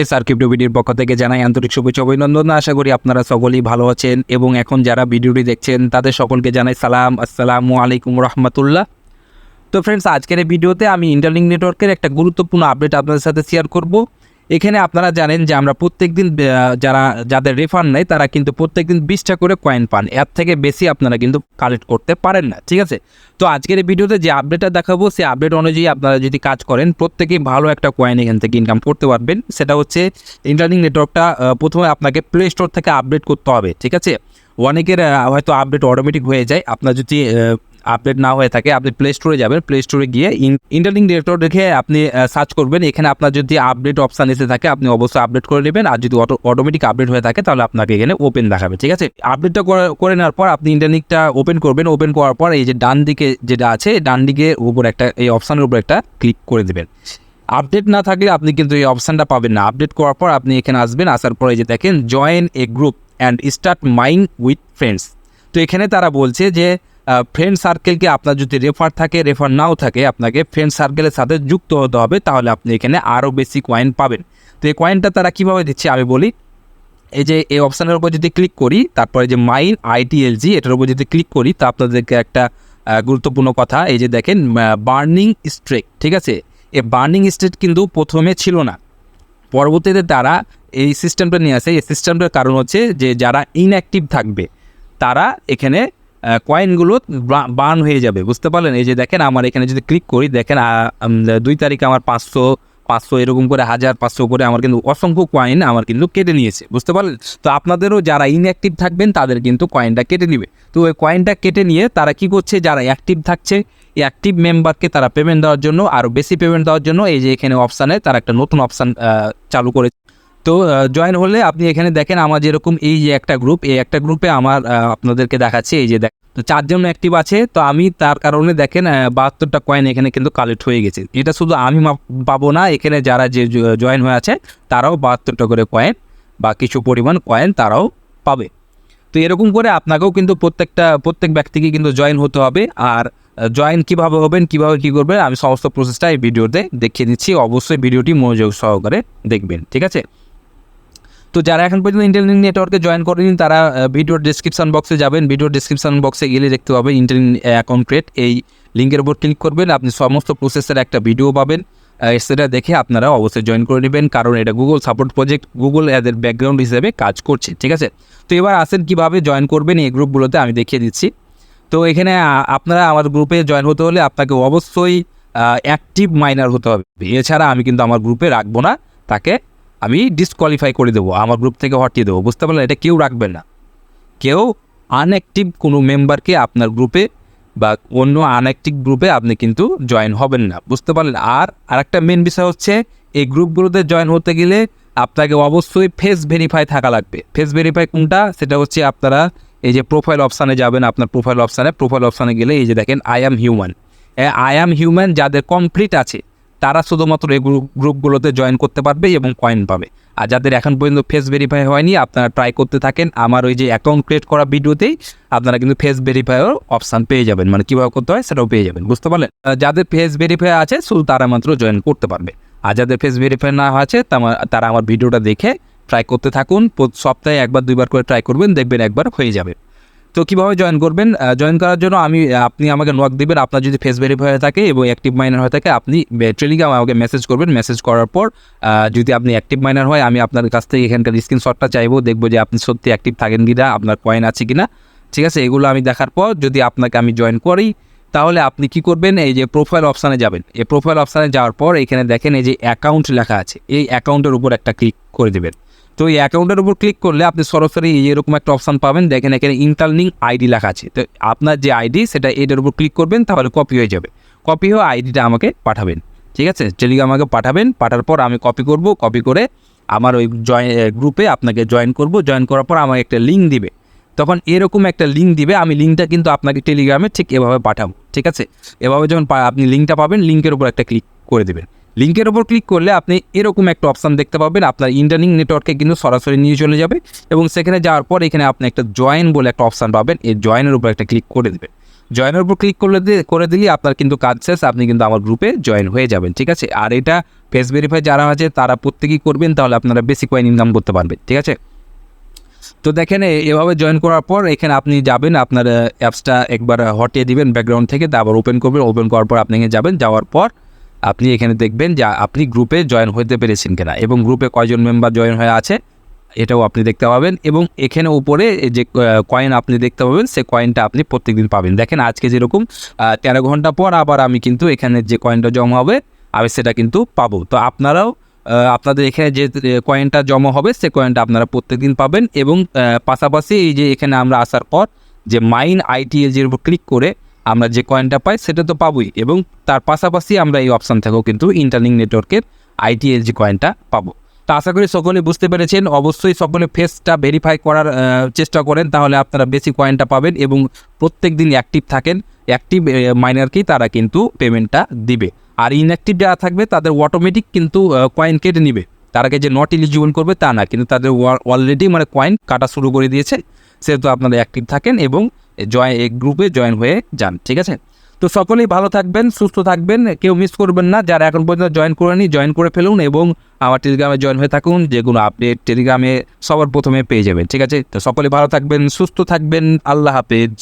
S আর Q ভিডিওর পক্ষ থেকে জানাই আন্তরিক শুভেচ্ছা অভিনন্দন। আশা করি আপনারা সকলেই ভালো আছেন এবং এখন যারা ভিডিওটি দেখছেন, তাদের সকলকে জানাই সালাম। আসসালামু আলাইকুম রহমতুল্লাহ। তো ফ্রেন্ডস আজকের এই ভিডিওতে আমি ইন্টারলিং নেটওয়ার্কের একটা গুরুত্বপূর্ণ আপডেট আপনাদের সাথে শেয়ার করব। এখানে আপনারা জানেন যে আমরা প্রত্যেকদিন আহ, যারা যাদের রেফার নেয় তারা কিন্তু প্রত্যেক দিন বিশটা করে কয়েন পান। এর থেকে বেশি আপনারা কিন্তু কালেক্ট করতে পারেন না ঠিক আছে? তো আজকের এই ভিডিওতে যে আপডেটটা দেখাবো সেই আপডেট অনুযায়ী আপনারা যদি কাজ করেন প্রত্যেকেই ভালো একটা কয়েন এখান থেকে ইনকাম করতে পারবেন। সেটা হচ্ছে ইন্টারলিঙ্ক নেটওয়ার্কটা প্রথমে আপনাকে প্লে স্টোর থেকে আপডেট করতে হবে ঠিক আছে? অনেকের হয়তো আপডেট অটোমেটিক হয়ে যায়। আপনার যদি আপডেট না হয়ে থাকে, আপনি প্লে স্টোরে যাবেন প্লে স্টোরে গিয়ে ইন্টারলিঙ্ক নেটওয়ার্ক রেখে আপনি সার্চ করবেন। এখানে আপনার যদি আপডেট অপশান এসে থাকে, আপনি অবশ্যই আপডেট করে নেবেন। আর যদি অটোমেটিক আপডেট হয়ে থাকে, তাহলে আপনাকে এখানে ওপেন দেখাবে, ঠিক আছে? আপডেটটা করে নেওয়ার পর আপনি ইন্টারলিঙ্কটা ওপেন করবেন। ওপেন করার পর এই যে ডান দিকে যেটা আছে, ডান দিকে উপর একটা, এই অপশানের উপর একটা ক্লিক করে দেবেন। আপডেট না থাকলে আপনি কিন্তু এই অপশানটা পাবেন না। আপডেট করার পর আপনি এখানে আসবেন, আসার পরে যে দেখেন join a group and start mind with friends তো এখানে তারা বলছে যে ফ্রেন্ড সার্কেলকে আপনার যদি রেফার থাকে রেফার নাও থাকে, আপনাকে ফ্রেন্ড সার্কেলের সাথে যুক্ত হতে হবে, তাহলে আপনি এখানে আরও বেশি কয়েন পাবেন। তো এই কয়েনটা তারা কীভাবে দিচ্ছে আমি বলি। এই যে, এই অপশানের উপর যদি ক্লিক করি, তারপরে যে মাইন আইটিএলজি এটার উপর যদি ক্লিক করি, তা আপনাদেরকে একটা গুরুত্বপূর্ণ কথা, এই যে দেখেন বার্নিং স্ট্রেক ঠিক আছে? এ বার্নিং স্ট্রেক কিন্তু প্রথমে ছিল না। পরবর্তীতে তারা এই সিস্টেমটা নিয়ে আসে। এই সিস্টেমটার কারণ হচ্ছে যে, যারা ইনঅ্যাক্টিভ থাকবে, তারা এখানে কয়েনগুলো বার্ন হয়ে যাবে, বুঝতে পারলেন? এই যে দেখেন, আমার এখানে যদি ক্লিক করি, দেখেন দুই তারিখে আমার পাঁচশো পাঁচশো এরকম করে, হাজার পাঁচশো করে আমার কিন্তু অসংখ্য কয়েন আমার কিন্তু কেটে নিয়েছে, বুঝতে পারলেন? তো আপনাদেরও যারা ইনঅ্যাক্টিভ থাকবেন, তাদের কিন্তু কয়েনটা কেটে নেবে। তো ওই কয়েনটা কেটে নিয়ে তারা কি করছে? যারা অ্যাক্টিভ থাকছে অ্যাক্টিভ মেম্বারকে তারা পেমেন্ট দেওয়ার জন্য আরও বেশি পেমেন্ট দেওয়ার জন্য, এই যে এখানে অপশানে তারা একটা নতুন অপশান চালু করে তো জয়েন হলে আপনি এখানে দেখেন আমার যেরকম এই যে একটা গ্রুপ এই একটা গ্রুপে আমার আপনাদেরকে দেখাচ্ছে, এই যে দেখ তো চারজন অ্যাক্টিভ আছে, তো আমি তার কারণে দেখেন বাহাত্তরটা কয়েন এখানে কিন্তু কালেক্ট হয়ে গেছে। এটা শুধু আমি পাবো না, এখানে যারা যে জয়েন হয়ে আছে, তারাও বাহাত্তরটা করে কয়েন বা কিছু পরিমাণ কয়েন তারাও পাবে। তো এরকম করে আপনাকেও কিন্তু প্রত্যেকটা, প্রত্যেক ব্যক্তিকে কিন্তু জয়েন হতে হবে। আর জয়েন কীভাবে হবেন, কীভাবে কি করবেন, আমি সমস্ত প্রসেসটা এই ভিডিওতে দেখিয়ে দিচ্ছি। অবশ্যই ভিডিওটি মনোযোগ সহকারে দেখবেন, ঠিক আছে? তো যারা এখন পর্যন্ত ইন্টারনেট নেটওয়ার্কে জয়েন করেনি, তারা ভিডিওর ডিসক্রিপশন বক্সে যাবেন। ভিডিওর ডিসক্রিপশন বক্সে গেলে দেখতে পাবেন ইন্টারনেট অ্যাকাউন্ট ক্রিয়েট এই লিঙ্কের উপর ক্লিক করবেন, আপনি সমস্ত প্রসেসের একটা ভিডিও পাবেন। সেটা দেখে আপনারা অবশ্যই জয়েন করে নেবেন, কারণ এটা গুগল সাপোর্ট প্রজেক্ট গুগল এদের ব্যাকগ্রাউন্ড হিসেবে কাজ করছে, ঠিক আছে? তো এবার আসেন কীভাবে জয়েন করবেন এই গ্রুপগুলোতে আমি দেখিয়ে দিচ্ছি। তো এখানে আপনারা আমার গ্রুপে জয়েন হতে হলে আপনাকে অবশ্যই অ্যাক্টিভ মাইনার হতে হবে। এছাড়া আমি কিন্তু আমার গ্রুপে রাখব না তাকে। আমি ডিসকোয়ালিফাই করে দেবো, আমার গ্রুপ থেকে হটিয়ে দেবো। বুঝতে পারলেন? এটা কেউ রাখবেন না। কেউ আনঅ্যাক্টিভ কোনো মেম্বারকে আপনার গ্রুপে বা অন্য আনঅ্যাক্টিভ গ্রুপে আপনি কিন্তু জয়েন হবেন না। বুঝতে পারলেন? আর আরেকটা মেন বিষয় হচ্ছে, এই গ্রুপগুলোতে জয়েন হতে গেলে আপনাকে অবশ্যই ফেস ভেরিফাই থাকা লাগবে। ফেস ভেরিফাই কোনটা? সেটা হচ্ছে আপনারা এই যে প্রোফাইল অপশানে যাবেন, আপনার প্রোফাইল অপশানে প্রোফাইল অপশানে গেলে এই যে দেখেন I am human I am human যাদের কমপ্লিট আছে তারা শুধুমাত্র এই গ্রুপ, গ্রুপগুলোতে জয়েন করতে পারবে এবং কয়েন পাবে। আর যাদের এখন পর্যন্ত ফেস ভেরিফাই হয়নি, আপনারা ট্রাই করতে থাকেন। আমার ওই যে অ্যাকাউন্ট ক্রিয়েট করা ভিডিওতেই আপনারা কিন্তু ফেস ভেরিফাইয়ের অপশান পেয়ে যাবেন। মানে কীভাবে করতে হয় সেটাও পেয়ে যাবেন। বুঝতে পারলেন? যাদের ফেস ভেরিফাই আছে, শুধু তারা মাত্র জয়েন করতে পারবে। আর যাদের ফেস ভেরিফাই না আছে তারা আমার ভিডিওটা দেখে ট্রাই করতে থাকুন। সপ্তাহে একবার, দুইবার করে ট্রাই করবেন, দেখবেন একবার হয়ে যাবে। তো কীভাবে জয়েন করবেন? জয়েন করার জন্য আমি, আপনি আমাকে নক দেবেন। আপনার যদি ফেস ভেরিফাই হয়ে থাকে এবং অ্যাক্টিভ মাইনার হয়ে থাকে, আপনি টেলিগ্রাম আমাকে মেসেজ করবেন। মেসেজ করার পর যদি আপনি অ্যাক্টিভ মাইনার হয়, আমি আপনার কাছ থেকে এখানকার স্ক্রিনশটটা চাইব, দেখব যে আপনি সত্যি অ্যাক্টিভ থাকেন কিনা, আপনার কয়েন আছে কিনা। ঠিক আছে? এগুলো আমি দেখার পর, যদি আপনাকে আমি জয়েন করি, তাহলে আপনি কি করবেন? এই যে প্রোফাইল অপশানে যাবেন। এই প্রোফাইল অপশানে যাওয়ার পর, এখানে দেখেন এই যে অ্যাকাউন্ট লেখা আছে। এই অ্যাকাউন্টের উপর একটা ক্লিক করে দেবেন। তো এই অ্যাকাউন্টের উপর ক্লিক করলে আপনি সরাসরি এরকম একটা অপশান পাবেন। দেখেন এখানে ইন্টারলিং আইডি লেখা আছে। তো আপনার যে আইডি সেটা এটার উপর ক্লিক করবেন, তাহলে কপি হয়ে যাবে। কপি হয়ে আইডিটা আমাকে পাঠাবেন। ঠিক আছে? টেলিগ্রাম আমাকে পাঠাবেন। পাঠার পর আমি কপি করব। কপি করে আমার ওই জয়েন গ্রুপে আপনাকে জয়েন করব। জয়েন করার পর আমাকে একটা লিঙ্ক দিবে। তখন এরকম একটা লিঙ্ক দিবে। আমি লিঙ্কটা কিন্তু আপনাকে টেলিগ্রামে ঠিক এভাবে পাঠাবো। ঠিক আছে? এভাবে যখন আপনি লিঙ্কটা পাবেন লিঙ্কের উপর একটা ক্লিক করে দেবেন। লিঙ্কের ওপর ক্লিক করলে আপনি এরকম একটা অপশান দেখতে পাবেন। আপনার ইন্টারনিং নেটওয়ার্কে কিন্তু সরাসরি নিয়ে চলে যাবে এবং সেখানে যাওয়ার পর এখানে আপনি একটা জয়েন বলে একটা অপশান পাবেন। এই জয়েনের উপর একটা ক্লিক করে দেবেন জয়েনের উপর ক্লিক করলে করে দিলে আপনার কিন্তু কাজ শেষ, আপনি কিন্তু আমার গ্রুপে জয়েন হয়ে যাবেন, ঠিক আছে? আর এটা ফেস ভেরিফাই যারা আছে, তারা প্রত্যেকেই করবেন, তাহলে আপনারা বেশি কয়েন ইনকাম করতে পারবেন, ঠিক আছে? তো দেখেন এভাবে জয়েন করার পর এখানে আপনি যাবেন, আপনার অ্যাপসটা একবার হটিয়ে দিবেন ব্যাকগ্রাউন্ড থেকে, তারপর ওপেন করবেন ওপেন করার পর আপনি যাবেন, যাওয়ার পর আপনি এখানে দেখবেন যে আপনি গ্রুপে জয়েন হতে পেরেছেন কিনা এবং গ্রুপে কয়জন মেম্বার জয়েন হয়ে আছে, এটাও আপনি দেখতে পাবেন এবং এখানে উপরে যে কয়েন আপনি দেখতে পাবেন, সে কয়েনটা আপনি প্রত্যেকদিন পাবেন। দেখেন আজকে যেরকম তেরো ঘণ্টা পর আবার আমি কিন্তু এখানে যে কয়েনটা জমা হবে, আমি সেটা কিন্তু পাবো। তো আপনারাও আপনাদের এখানে যে কয়েনটা জমা হবে, সে কয়েনটা আপনারা প্রত্যেকদিন পাবেন এবং পাশাপাশি এই যে এখানে আমরা আসার পর যে মাইন আইটিএলজির উপর ক্লিক করে আমরা যে কয়েনটা পাই সেটা তো পাবোই এবং তার পাশাপাশি আমরা এই অপশান থেকেও কিন্তু ইন্টারলিঙ্ক নেটওয়ার্কের আইটিএলজি কয়েনটা পাবো। তো আশা করি সকলে বুঝতে পেরেছেন। অবশ্যই সকলে ফেসটা ভেরিফাই করার চেষ্টা করেন, তাহলে আপনারা বেশি কয়েনটা পাবেন এবং প্রত্যেক দিন অ্যাক্টিভ থাকেন অ্যাক্টিভ মাইনারকেই তারা কিন্তু পেমেন্টটা দিবে। আর ইনঅ্যাক্টিভ যারা থাকবে, তাদের অটোমেটিক কিন্তু কয়েন কেটে নিবে। তারাকে যে নট এলিজিবল করবে, তা না। কিন্তু তাদের অলরেডি মানে কয়েন কাটা শুরু করে দিয়েছে। সেহেতু আপনারা অ্যাক্টিভ থাকেন এবং জয় গ্রুপে জয়েন হয়ে যান, ঠিক আছে? তো সকলেই ভালো থাকবেন, সুস্থ থাকবেন, কেউ মিস করবেন না। যারা এখন পর্যন্ত জয়েন করেনি জয়েন করে ফেলুন এবং আমার টেলিগ্রামে জয়েন হয়ে থাকুন, যেগুলো আপনি টেলিগ্রামে সবার প্রথমে পেয়ে যাবেন, ঠিক আছে? তো সকলে ভালো থাকবেন, সুস্থ থাকবেন, আল্লাহ হাফেজ।